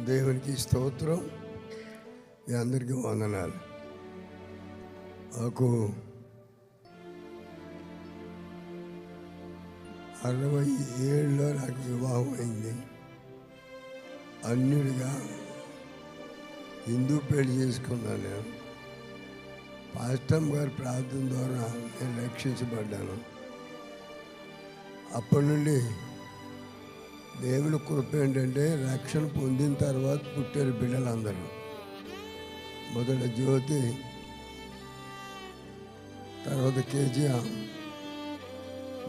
దేవునికి స్తోత్రం. మీ అందరికీ వందనాలు. నాకు అరవై ఏళ్ళలో నాకు వివాహం అయింది. అన్యుడిగా హిందూ పెళ్ళి చేసుకున్నాను నేను. పాస్టమ్ గారి ప్రార్థన ద్వారా నేను రక్షించబడ్డాను. అప్పటి నుండి దేవుని కృప ఏంటంటే రక్షణ పొందిన తర్వాత పుట్టారు బిడ్డలందరూ. మొదట జ్యోతి తర్వాత కేజీఆర్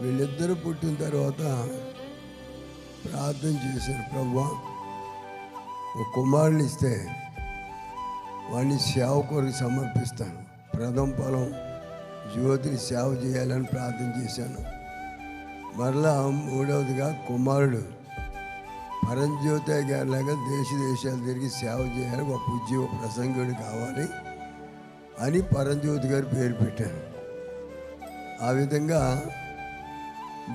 వీళ్ళిద్దరూ పుట్టిన తర్వాత ప్రార్థన చేశారు ప్రభు ఒక కుమారుని ఇస్తే వాడిని సేవ కొరకు సమర్పిస్తాను. ప్రథమ పొలం జ్యోతిని సేవ చేయాలని ప్రార్థన చేశాను. మరలా మూడవదిగా కుమారుడు పరంజ్యోతి గారిలాగా దేశ దేశాలు తిరిగి సేవ చేయాలి ఒక ఉద్యోగ ప్రసంగుడు కావాలి అని పరంజ్యోతి గారు పేరు పెట్టారు. ఆ విధంగా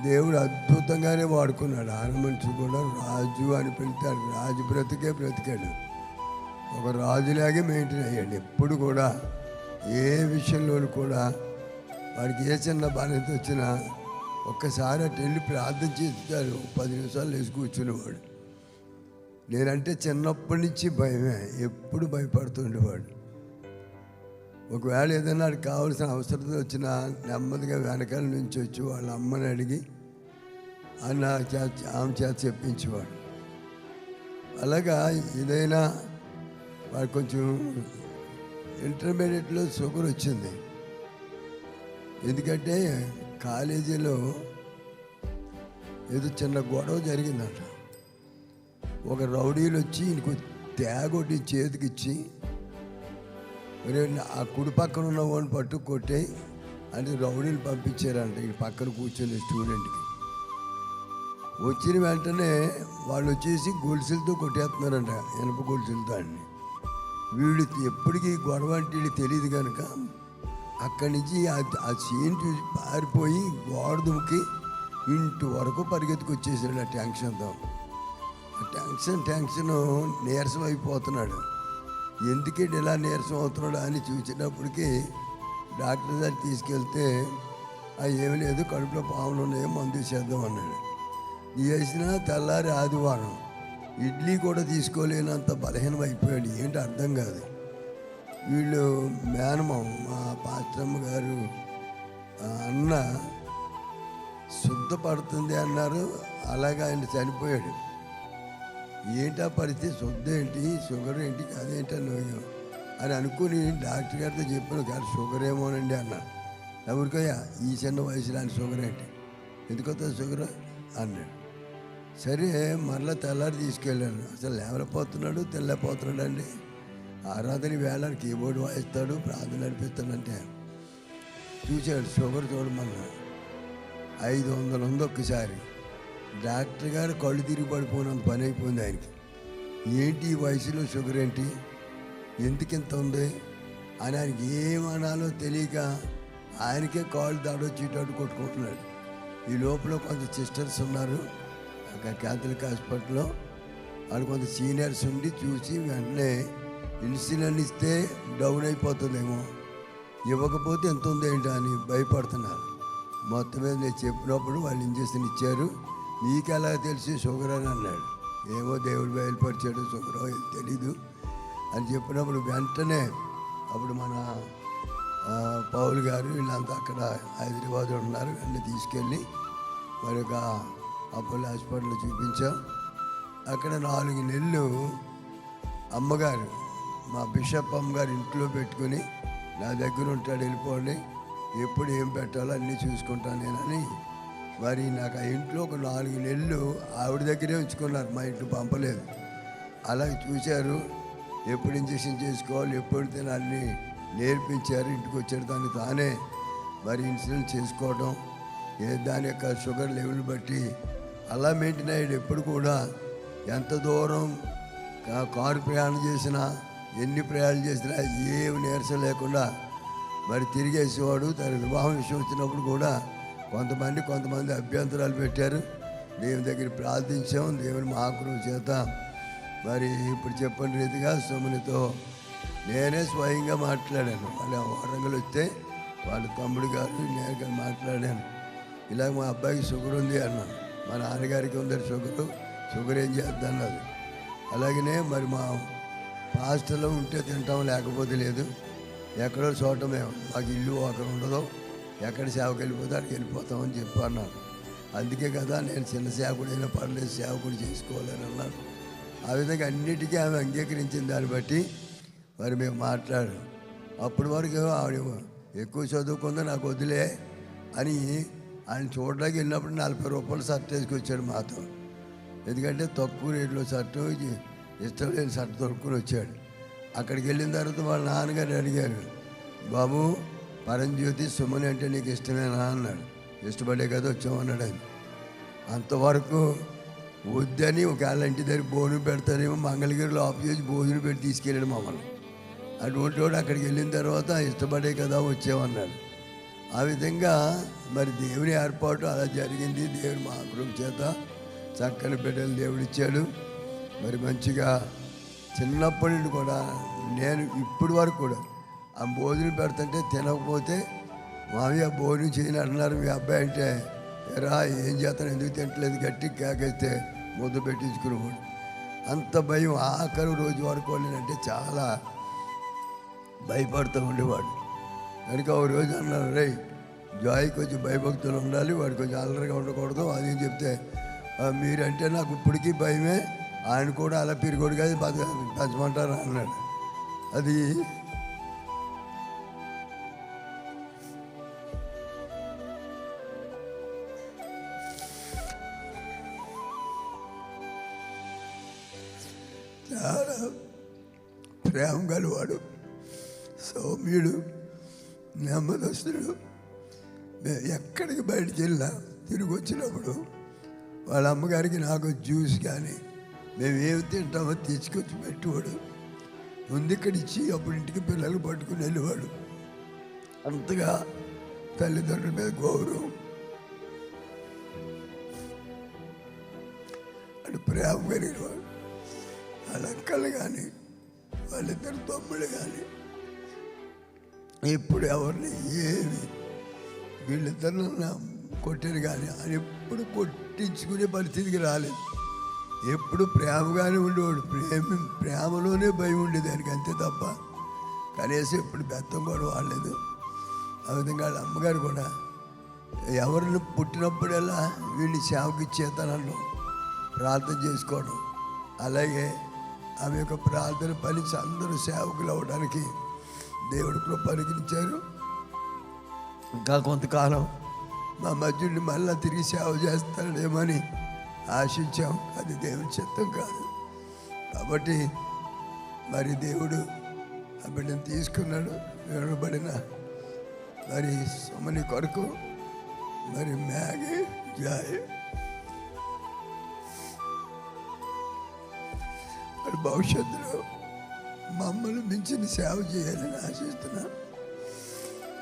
దేవుడు అద్భుతంగానే వాడుకున్నాడు. ఆనమనిషి కూడా రాజు అని పిలుతాడు రాజు బ్రతికే బ్రతికాడు. ఒక రాజులాగే మెయింటైన్ అయ్యాడు. ఎప్పుడు కూడా ఏ విషయంలోనూ కూడా వాడికి ఏ చిన్న బాధ్యత వచ్చినా ఒక్కసారి అటు వెళ్ళి ప్రార్థన చేస్తాడు. పది నిమిషాలు లేచి కూర్చునేవాడు. నేనంటే చిన్నప్పటి నుంచి భయమే. ఎప్పుడు భయపడుతుండేవాడు. ఒకవేళ ఏదైనా కావాల్సిన అవసరం వచ్చినా నెమ్మదిగా వెనకాల నుంచి వచ్చి వాళ్ళ అమ్మని అడిగి అన్న చేత ఆమె చేత చెప్పించేవాడు. అలాగా ఏదైనా వాడు కొంచెం ఇంటర్మీడియట్లో షుగర్ వచ్చింది. ఎందుకంటే కాలేజీలో ఏదో చిన్న గొడవ జరిగిందంట. ఒక రౌడీలు వచ్చి ఇంకో తేగొట్టి చేతికిచ్చి ఒరే ఆ కుడి పక్కన ఉన్న వాడిని పట్టు కొట్టే అని రౌడీలు పంపించారంట ఈ పక్కన కూర్చున్న స్టూడెంట్కి. వచ్చిన వెంటనే వాళ్ళు వచ్చేసి గొలుసులతో కొట్టేస్తున్నారంట ఇనుప గొలుసులతో అండి వీళ్ళు ఎప్పటికీ గొడవ అంటే వీళ్ళు తెలియదు కనుక అక్కడి నుంచి ఆ- సీన్ చూసి పారిపోయి గోడ దుమికి ఇంటి వరకు పరిగెత్తుకు వచ్చేసాడు ఆ ట్యాంక్షన్తో టెన్షన్ టెన్షన్ నీరసం అయిపోతున్నాడు. ఎందుకే ఇలా నీరసం అవుతున్నాడు అని చూసినప్పటికీ డాక్టర్ దగ్గర తీసుకెళ్తే అవి ఏమి లేదు కడుపులో పాములు ఉన్నాయో మందు చేద్దాం అన్నాడు. చేసిన తెల్లారి ఆదివారం ఇడ్లీ కూడా తీసుకోలేనంత బలహీనం అయిపోయాడు. ఏంటి అర్థం కాదు. వీళ్ళు మేనమం మా పాస్టమ్మ గారు ఆ అన్న శుద్ధపడుతుంది అన్నారు. అలాగే ఆయన చనిపోయాడు. ఏంటా పరిస్థితి? శుద్ధ ఏంటి? షుగర్ ఏంటి? అదేంటి నువ్వు అని అనుకుని డాక్టర్ గారితో చెప్పాను గారు షుగర్ ఏమోనండి అన్న. ఎవరికయ్యా ఈ చిన్న వయసులో ఆయన షుగర్ ఏంటి? ఎందుకు షుగర్? అన్నాడు. సరే మరలా తెల్లారి తీసుకెళ్ళాను. అసలు లేవలేకపోతున్నాడు తెల్లపోతున్నాడు అండి ఆరాధన వేళ కీబోర్డ్ వాయిస్తాడు ప్రార్థన నడిపిస్తాడంటే చూశాడు షుగర్ చూడమన్నా ఐదు వందలు ఉంది ఒక్కసారి. డాక్టర్ గారు కళ్ళు తిరిగి పడిపోయినంత పని అయిపోయింది ఆయనకి. ఏంటి ఈ వయసులో షుగర్ ఏంటి? ఎందుకు ఇంత ఉంది? అని ఆయనకి ఏమనాలో తెలియక ఆయనకే కాళ్ళు దాడొచ్చేటట్టు కొట్టుకుంటున్నాడు. ఈ లోపల కొంత సిస్టర్స్ ఉన్నారు అక్కడ క్యాథలిక్ హాస్పిటల్లో. వాళ్ళు కొంత సీనియర్స్ ఉండి చూసి వెంటనే ఇన్సులిన్ ఇస్తే డౌన్ అయిపోతుందేమో. ఇవ్వకపోతే ఎంత ఉంది ఏంటో అని భయపడుతున్నారు. మొత్తం మీద నేను చెప్పినప్పుడు వాళ్ళు ఇంజక్షన్ ఇచ్చారు. నీకెలా తెలిసి షుగర్ అని అన్నాడు. ఏమో దేవుడు బయలుపరిచాడు షుగర్ తెలీదు. అని చెప్పినప్పుడు వెంటనే అప్పుడు మన పౌల్ గారు వీళ్ళంతా అక్కడ హైదరాబాద్ ఉన్నారు. అన్నీ తీసుకెళ్ళి మరి ఒక అపోలో హాస్పిటల్లో చూపించాం. అక్కడ నాలుగు నెలలు అమ్మగారు మా బిషప్ అమ్మగారు ఇంట్లో పెట్టుకుని నా దగ్గర ఉంటాడు వెళ్ళిపోండి. ఎప్పుడు ఏం పెట్టాలో అన్నీ చూసుకుంటాను నేనని మరి నాకు ఆ ఇంట్లో ఒక నాలుగు నెలలు ఆవిడ దగ్గరే ఉంచుకున్నారు మా ఇంట్లో పంపలేదు. అలా చూశారు ఎప్పుడు ఇంజక్షన్ చేసుకోవాలి ఎప్పుడు తినాలని నేర్పించారు ఇంటికి వచ్చారు. దాన్ని తానే మరి ఇన్సులిన్ చేసుకోవడం ఏ దాని యొక్క షుగర్ లెవెల్ బట్టి అలా మెయింటైన్ అయ్యాడు. ఎప్పుడు కూడా ఎంత దూరం కారు ప్రయాణం చేసినా ఎన్ని ప్రయాణాలు చేసినా ఏమి నీరసం లేకుండా మరి తిరిగేసేవాడు. తన వివాహం విషయం వచ్చినప్పుడు కూడా కొంతమంది కొంతమంది అభ్యంతరాలు పెట్టారు. దేవుని దగ్గర ప్రార్థించాం. దేవుని మహాకృప చేత మరి ఇప్పుడు చెప్పని రీతిగా సుమనితో నేనే స్వయంగా మాట్లాడాను. వాళ్ళ వరంగల్ వస్తే వాళ్ళ తమ్ముడు గారు నేను మాట్లాడాను. ఇలా మా అబ్బాయికి షుగర్ ఉంది అన్నాను మా నాన్నగారికి ఉందని షుగరు. షుగర్ ఏం చేద్దన్నది అలాగనే మరి మా పాస్టర్లో ఉంటే తింటాం లేకపోతే లేదు. ఎక్కడో చోట మేము. మాకు ఇల్లు అక్కడ ఉండదు. ఎక్కడ సేవకు వెళ్ళిపోతే అక్కడికి వెళ్ళిపోతామని చెప్పి అన్నారు. అందుకే కదా నేను చిన్న సేవకుడైనా పర్లేదు సేవకుడు చేసుకోవాలని అన్నాను ఆ విధంగా అన్నిటికీ ఆమె అంగీకరించిన దాన్ని బట్టి మరి మేము మాట్లాడు. అప్పటి వరకు ఆవిడ ఎక్కువ చదువుకుందో నాకు వదిలే అని ఆయన చూడడానికి వెళ్ళినప్పుడు నలభై రూపాయలు షర్ట్ వేసుకొచ్చాడు మాతో. ఎందుకంటే తక్కువ రేట్లో షర్ట్ ఇష్టం లేని షర్ట్ దొరుకుని వచ్చాడు. అక్కడికి వెళ్ళిన తర్వాత వాళ్ళ నాన్నగారు అడిగారు బాబు పరంజ్యోతి సుమని అంటే నీకు ఇష్టమేనా అన్నాడు. ఇష్టపడే కదా వచ్చామన్నాడు ఆయన. అంతవరకు వద్దని ఒకవేళ ఇంటి దగ్గర భోజనం పెడతారేమో మంగళగిరిలో ఆఫ్ చేసి భోజనం పెట్టి తీసుకెళ్ళాడు మమ్మల్ని. అటువంటి వాడు అక్కడికి వెళ్ళిన తర్వాత ఇష్టపడే కదా వచ్చామన్నాడు ఆ విధంగా మరి దేవుని ఏర్పాటు అలా జరిగింది. దేవుని మహాకృప చేత చక్కని బిడ్డలు దేవుడు ఇచ్చాడు మరి మంచిగా చిన్నప్పటి నుండి కూడా నేను ఇప్పటి వరకు కూడా ఆ భోజనం పెడుతుంటే తినకపోతే మామయ్య భోజనం చేయని అంటున్నారు మీ అబ్బాయి అంటే ఎరా ఏం చేస్తాను? ఎందుకు తింటలేదు గట్టి కేకేస్తే ముద్దు పెట్టించుకునేవాడు అంత భయం ఆఖరి రోజు వరకు అంటే చాలా భయపడుతూ ఉండేవాడు. కనుక ఒక రోజు అన్నారు రే జాయ్ కొంచెం భయభక్తులు ఉండాలి వాడు కొంచెం అల్లరిగా ఉండకూడదు. అది అని చెప్తే మీరంటే నాకు ఇప్పటికీ భయమే ఆయన కూడా అలా పిరిగోడు కాదు బత అన్నాడు. అది ప్రేమ గలవాడు సౌమ్యుడు నెమ్మదస్తుడు. మేము ఎక్కడికి బయటికి వెళ్ళినా తిరిగి వచ్చినప్పుడు వాళ్ళ అమ్మగారికి నాకు జ్యూస్ కానీ మేము ఏమి తింటామో తీసుకొచ్చి పెట్టేవాడు ముందు ఇక్కడ ఇచ్చి అప్పుడు ఇంటికి పిల్లలు పట్టుకుని వెళ్ళేవాడు. అంతగా తల్లిదండ్రుల మీద గౌరవం. అటు ప్రేమ కలిగినవాడు వాళ్ళ అక్కలు కానీ వాళ్ళిద్దరు తమ్ముడు కానీ ఇప్పుడు ఎవరిని ఏమి వీళ్ళిద్దరు కొట్టారు కానీ అది ఎప్పుడు కొట్టించుకునే పరిస్థితికి రాలేదు. ఎప్పుడు ప్రేమగానే ఉండేవాడు ప్రేమ ప్రేమలోనే భయం ఉండేది దానికి అంతే తప్ప కనీసం ఎప్పుడు బెత్తం కూడా వాడలేదు. ఆ విధంగా వాళ్ళ అమ్మగారు కూడా ఎవరిని పుట్టినప్పుడల్లా వీళ్ళు సేవకి ఇచ్చేస్తానడం ప్రార్థన చేసుకోవడం అలాగే ఆమె యొక్క ప్రార్థన ఫలించి అందరూ సేవకులు అవ్వడానికి దేవుడు కృప అనుగ్రహించారు. ఇంకా కొంతకాలం మా మధ్యుడిని మళ్ళా తిరిగి సేవ చేస్తాడేమని ఆశించాం. అది దేవుని చిత్తం కాదు. కాబట్టి మరి దేవుడు ఆ బిడ్డను తీసుకున్నాడు వినబడిన మరి సుమని కొరకు మరి మ్యాగీ జాయ్. మరి భవిష్యత్తులో మమ్మల్ని మించిన సేవ చేయాలని ఆశిస్తున్నాను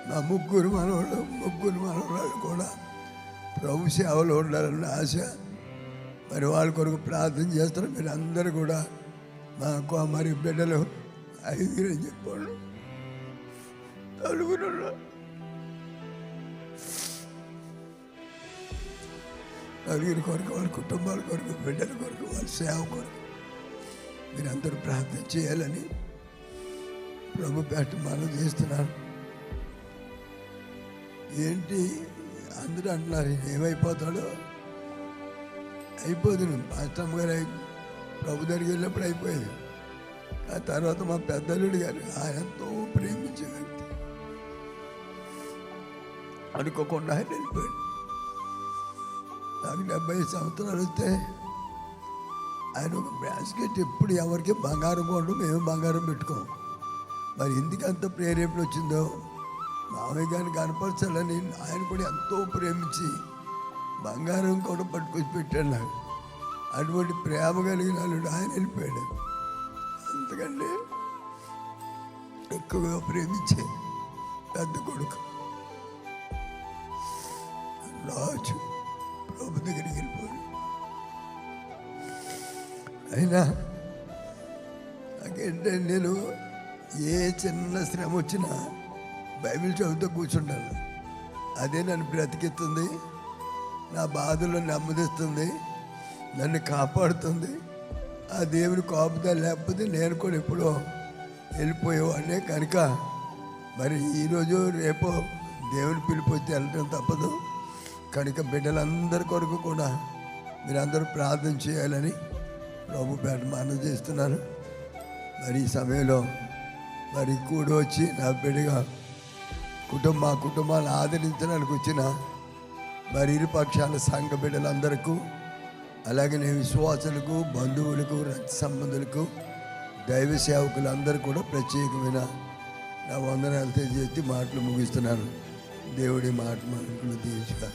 మా ముగ్గురు మనవాళ్ళు ముగ్గురు మనవాళ్ళు కూడా ప్రభు సేవలో ఉండాలన్న ఆశ. మరి వాళ్ళ కొరకు ప్రార్థన చేస్తారు మీరు అందరూ కూడా మాకు మరి బిడ్డలు ఐదుగురు అని చెప్పాడు. నలుగురు ఉన్నారు. నలుగురి కొరకు వాళ్ళ కుటుంబాల కొరకు బిడ్డల కొరకు వాళ్ళ సేవ కొరకు. మీరందరూ ప్రార్థన చేయాలని ప్రభు పేట మనం చేస్తున్నారు. ఏంటి? అందరూ అంటున్నారు ఏమైపోతాడో? అయిపోతుంది పాస్టమ్ గారు అయి- ప్రభు దగ్గరికి వెళ్ళినప్పుడు అయిపోయేది. ఆ తర్వాత మా పెద్దలుడు గారు ఆయన ఎంతో ప్రేమించే వ్యక్తి అనుకోకుండా ఆయన వెళ్ళిపోయాడు. నాకు డెబ్బై సంవత్సరాలు వస్తే ఆయన ఒక బ్రాస్కెట్ ఎప్పుడు ఎవరికి బంగారం కొనడం మేము బంగారం పెట్టుకోం. మరి ఎందుకు అంత ప్రేరేపణ వచ్చిందో? మామయ్య గారిని కనపరచాలని ఆయన కూడా ఎంతో ప్రేమించి బంగారం కూడా పట్టుకొచ్చి పెట్టాడు నాకు. అటువంటి ప్రేమ కలిగిన వాళ్ళు ఆయన వెళ్ళిపోయాడు. అంతకంటే ఎక్కువగా ప్రేమించే పెద్ద కొడుకు. రాజు ప్రభు దగ్గరికి అయినా నాకేంటే నేను ఏ చిన్న శ్రమ వచ్చినా బైబిల్ చదువుతూ కూర్చుంటాను. అదే నన్ను బ్రతికిస్తుంది నా బాధలో నెమ్మదిస్తుంది నన్ను కాపాడుతుంది ఆ దేవుని కాపుదల లేకపోతే నేను కూడా ఎప్పుడో వెళ్ళిపోయేవాడినే. కనుక మరి ఈరోజు రేపు దేవుని పిలుపు వచ్చి వెళ్ళటం తప్పదు. కనుక బిడ్డలందరి కొరకు కూడా మీరందరూ ప్రార్థన చేయాలని ప్రభు పేట మనం చేస్తున్నాను. మరి ఈ సమయంలో మరి కూడి వచ్చి నా బిడ్డగా కుటుంబ కుటుంబాన్ని ఆదరించడానికి వచ్చిన మరి ఇరు పక్షాల సంఘ బిడ్డలందరికీ అలాగే నేను విశ్వాసులకు బంధువులకు రక్త సంబంధులకు దైవ సేవకులందరూ కూడా ప్రత్యేకమైన నా వందనాలు తెలియజేసి మాటలు ముగిస్తున్నాను. దేవుడి మాట మనకు తీర్చుగా